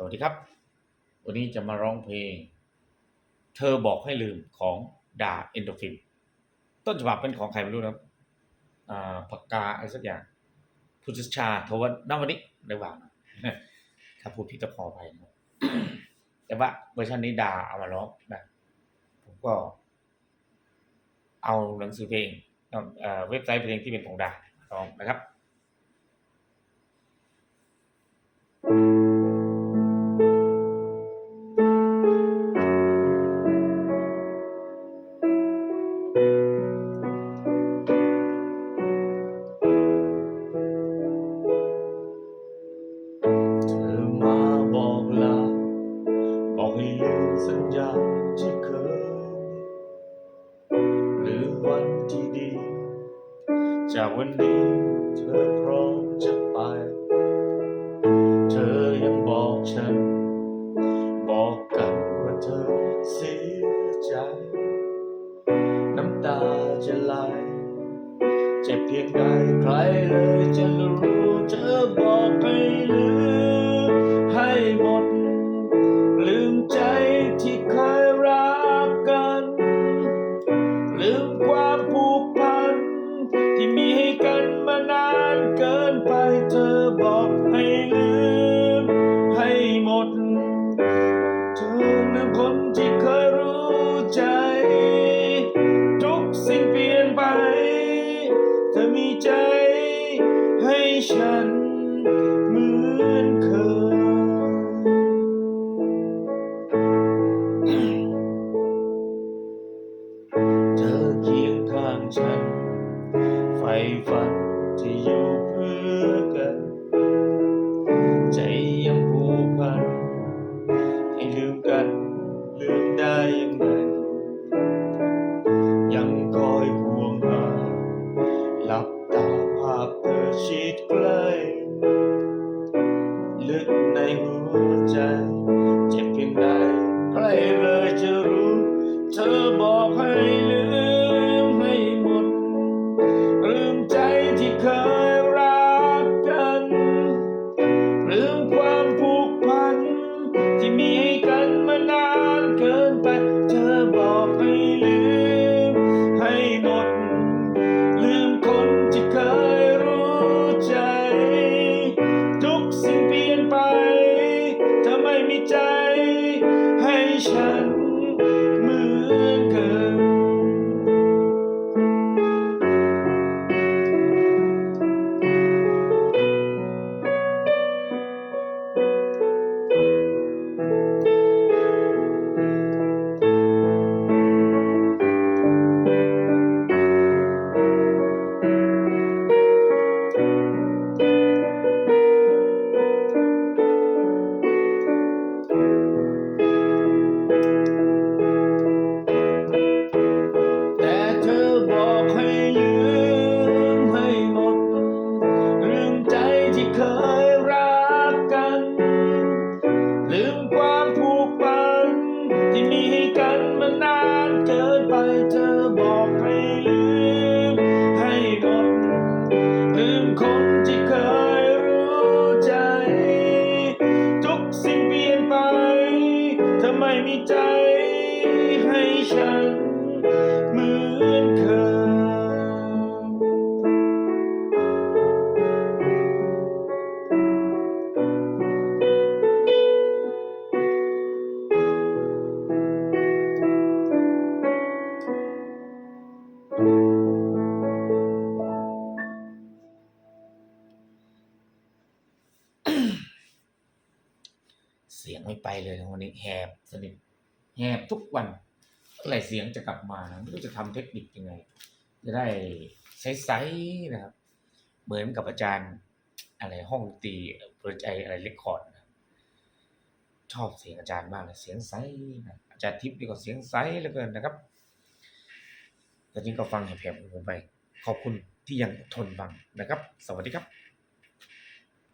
สวัสดีครับ วันนี้จะมาร้องเพลง เธอบอกให้ลืมของดาเอนโดฟินต้นฉบับเป็นของใครไม่รู้นะครับอ่าปากกาอะไรสักอย่างพุทธชาโทวันนวันนี้ได้ว่านะถ้าพูดผิดก็ขอไปนะแต่ว่าเวอร์ชันนี้ดาเอามาร้องนะผมก็ เอาหนังสือเพลงเอ่อเว็บไซต์เพลงที่เป็นของดามาร้องนะครับ อกให้ลืมสัญญาที่เคยหรือวันที่ดี จากวันนี้เธอพร้อมจะไป เธอยังบอกฉัน บอกกันว่าเธอเสียใจ น้ำตาจะไหลเจ็บเพียงใดใครเลยจะรู้ ฉันเหมือนเคย เธอเคียงข้างฉัน ไฟฝันที่อยู่เพื่อกัน ใจยังผูกพัน ให้ลืมกัน ลืมได้ยัง กิน ไม่ไปเลยวันนี้แหบสนิทแหบทุกวันเมื่อไรเสียงจะกลับมาไม่รู้จะทำเทคนิคยังไง จะได้ใสๆนะครับ เหมือนกับอาจารย์อะไรห้องตีเปิดใจอะไรเรคคอร์ดชอบเสียงอาจารย์มากเลยเสียงใสนะอาจารย์ทิพย์นี่ก็เสียงใสเหลือเกินนะครับตอนนี้ก็ฟังแหบๆของผมไป ขอบคุณที่ยังทนฟังนะครับ สวัสดีครับ